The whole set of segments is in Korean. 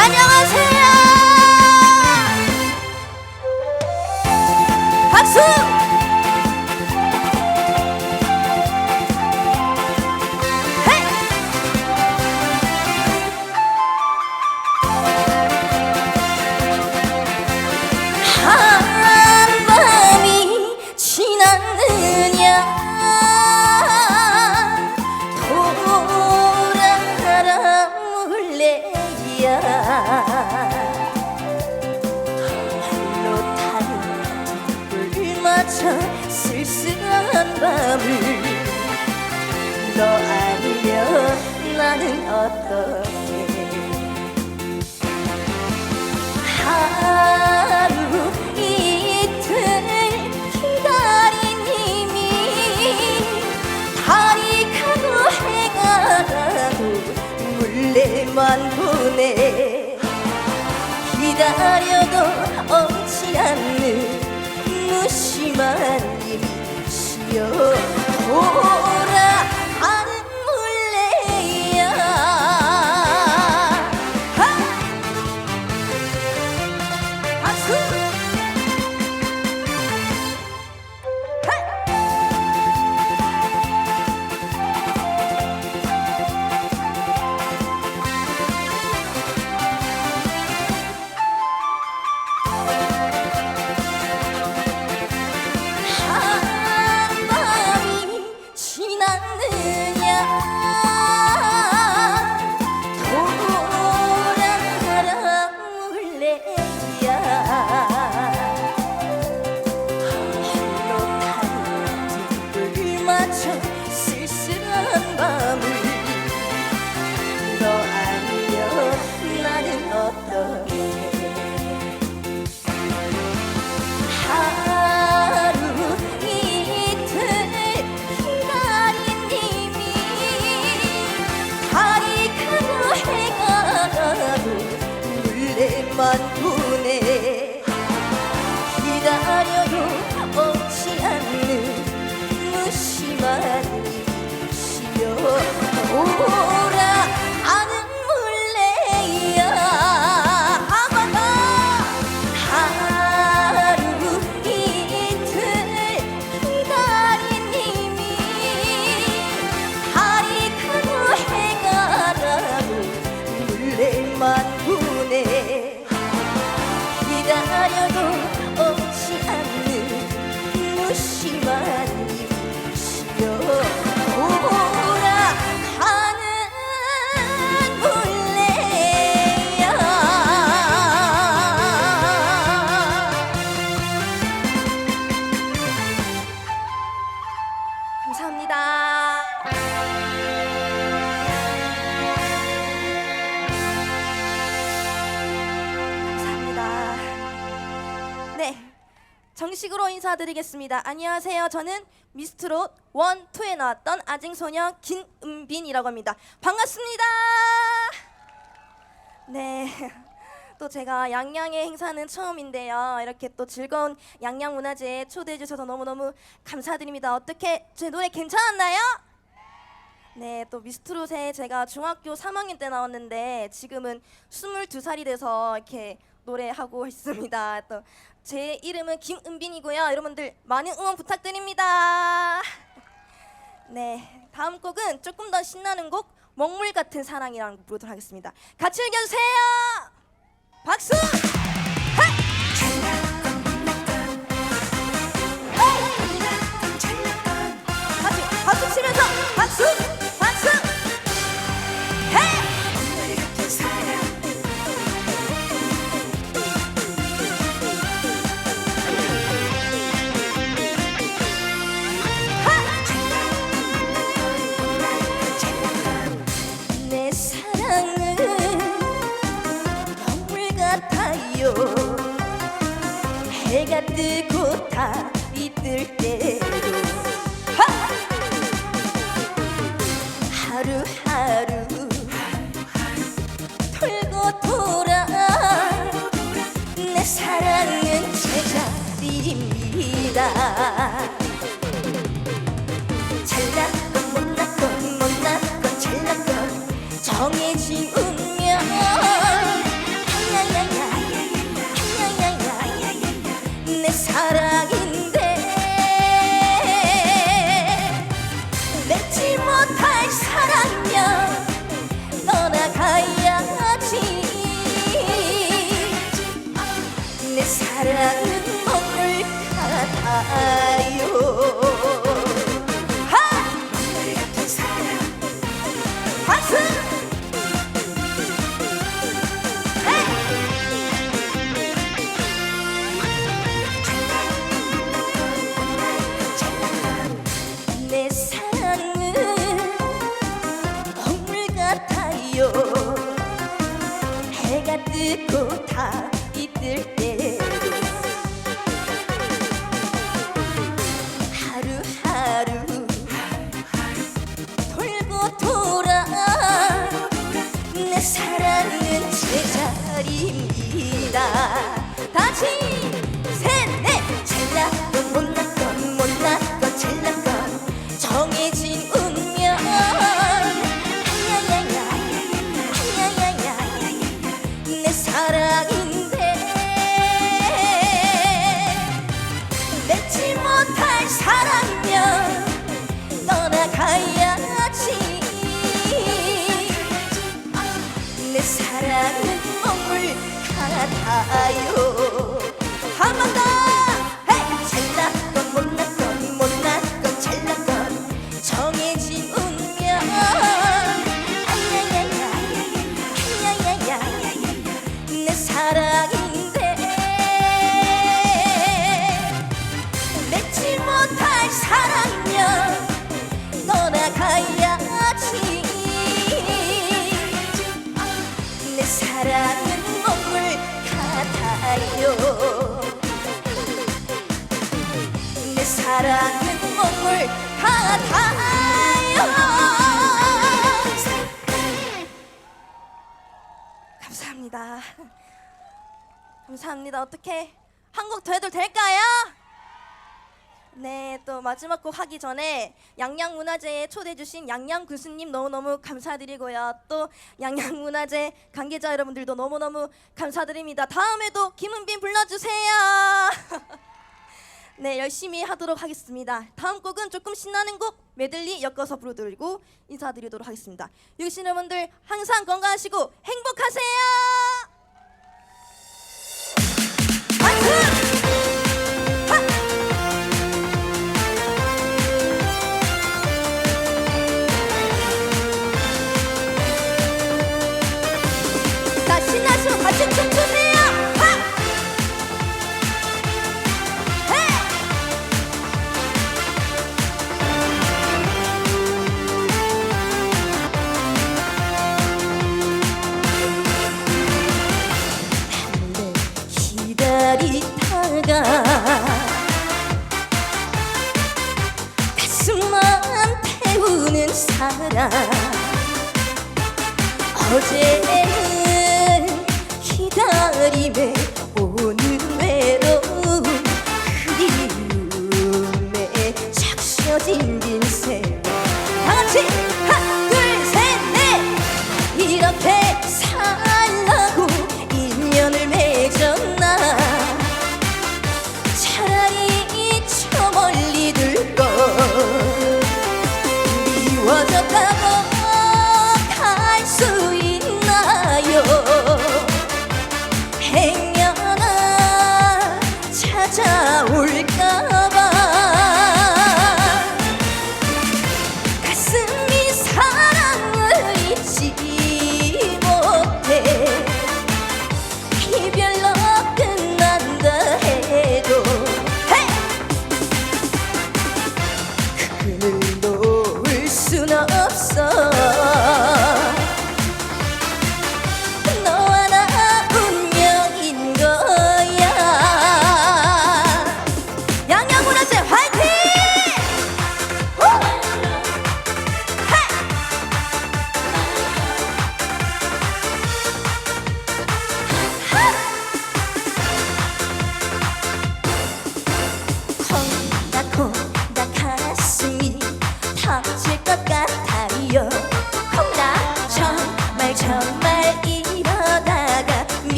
안녕하세요. 박수. 너 아니면 나는 어떠해 하루 이틀 기다린 님이 달이 가고 해가 가도 물레만 보내. 기다려도 오지 않는 무심한 임시여 인사드리겠습니다. 안녕하세요. 저는 미스트롯 원, 투에 나왔던 아징소녀 김은빈이라고 합니다. 반갑습니다. 네. 또 제가 양양의 행사는 처음인데요. 이렇게 또 즐거운 양양 문화제에 초대해 주셔서 너무너무 감사드립니다. 어떻게 제 노래 괜찮았나요? 네, 또 미스트롯에 제가 중학교 3학년 때 나왔는데 지금은 22살이 돼서 이렇게 노래하고 있습니다. 또 제 이름은 김은빈이고요. 여러분들 많은 응원 부탁드립니다. 네, 다음 곡은 조금 더 신나는 곡 먹물 같은 사랑이라는 곡 부르도록 하겠습니다. 같이 즐겨주세요. 박수! 이뜰 때도 하! 하루하루 돌고 돌아 내 사랑은 제자리입니다 잘났건 못났건 못났건 잘났건 정해진 사랑은 먹물 같아요 하! 박수! 헤이! 내 사랑은 먹물 같아요 해가 뜨고 다 이뜰 같아요 한 번 더! 잘났건 못났건 잘났건. 정해진 운명 아야야야 아야야야 내 사랑인데. 맺지 못할 사랑면 떠나가야지. 내 사랑은 사랑은 먹물 같아요 감사합니다 감사합니다 어떻게 한 곡 더 해도 될까요? 네, 또 마지막 곡 하기 전에 양양문화제에 초대해 주신 양양 교수님 너무너무 감사드리고요. 또 양양문화제 관계자 여러분들도 너무너무 감사드립니다. 다음에도 김은빈 불러주세요. 네, 열심히 하도록 하겠습니다. 다음 곡은 조금 신나는 곡 메들리 엮어서 부르드리고 인사드리도록 하겠습니다. 여기 계신 여러분들 항상 건강하시고 행복하세요. 어제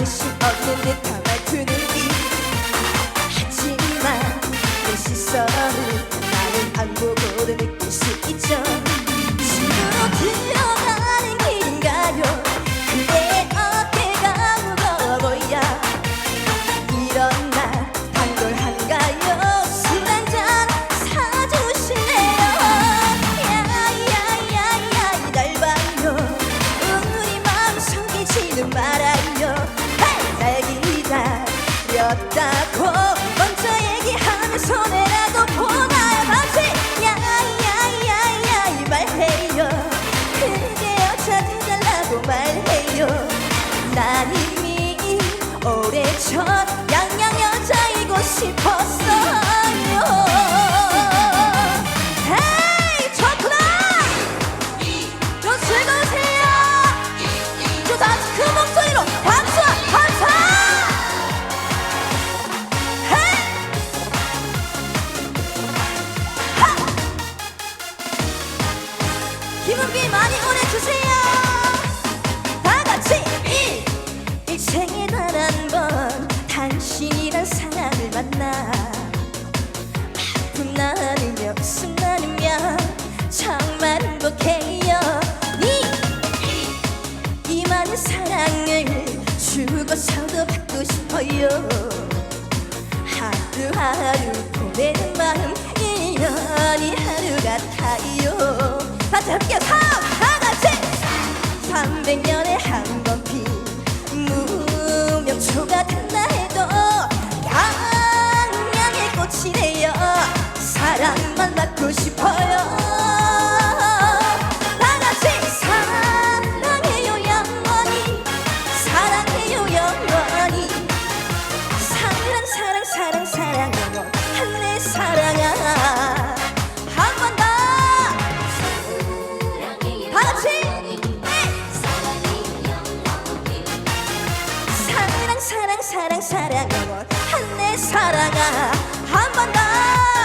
관심 없는 듯한 말투 느낌 하지만 내 시선을 나는 안 보고도 느낄 수 있죠. 말이여 하루하루 보내는 마음 인연이 하루 같아요. 같이 함께 사다같이. 300년에 한 번 피 무명초 같은 나에도 양양의 꽃이네요 사랑만 받고 싶어요. 사랑 사랑 사랑하고 한내 사랑아 한 번 더.